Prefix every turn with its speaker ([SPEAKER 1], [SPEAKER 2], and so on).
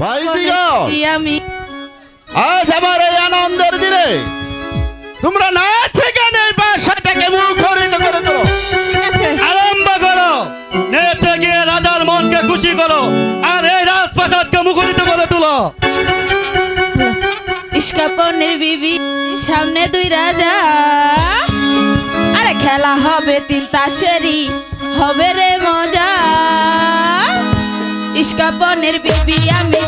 [SPEAKER 1] ভাই
[SPEAKER 2] আমি।
[SPEAKER 1] আজ আমার এই আনন্দের দিনে তোমরা নাচে গানে বাসাটাকে মুখরিত করে তোলো।
[SPEAKER 3] আরম্ভ করো। নেচে গিয়ে রাজার মনকে খুশি করো। আর এই রাজপ্রাসাদকে মুখরিত করে তুলো।
[SPEAKER 2] ইস্কাপনের বিবি সামনে দুই রাজা। আরে খেলা হবে তিন তাসেরি হবে রে মজা। ইস্কাপনের বিবি আমি